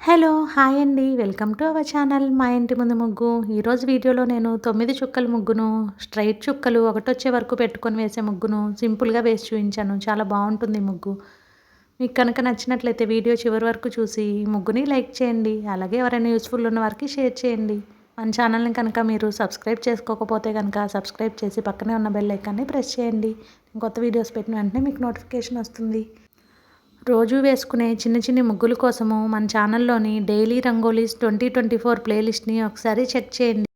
Hello hi అండి. Welcome to our channel మా ఇంటి ముందు ముగ్గు. ఈరోజు వీడియోలో నేను తొమ్మిది చుక్కల ముగ్గును స్ట్రైట్ చుక్కలు ఒకటొచ్చే వరకు పెట్టుకొని వేసే ముగ్గును సింపుల్గా వేసి చూపించాను. చాలా బాగుంటుంది ముగ్గు. మీకు కనుక నచ్చినట్లయితే వీడియో చివరి వరకు చూసి ముగ్గుని లైక్ చేయండి. అలాగే ఎవరైనా యూస్ఫుల్ ఉన్న వారికి షేర్ చేయండి. మన ఛానల్ని కనుక మీరు సబ్స్క్రైబ్ చేసుకోకపోతే కనుక సబ్స్క్రైబ్ చేసి పక్కనే ఉన్న బెల్ ఐకాన్ని ప్రెస్ చేయండి. కొత్త వీడియోస్ పెట్టిన వెంటనే మీకు నోటిఫికేషన్ వస్తుంది. రోజు వేసుకునే చిన్న చిన్న ముగ్గుల కోసము మన ఛానల్లోని daily rangolis twenty twenty four ప్లేలిస్ట్ని ఒకసారి చెక్ చేయండి.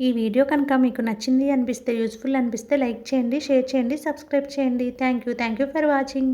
ఈ వీడియో కనుక మీకు నచ్చింది అనిపిస్తే యూజ్ఫుల్ అనిపిస్తే లైక్ చేయండి షేర్ చేయండి సబ్స్క్రైబ్ చేయండి. Thank you thank you for watching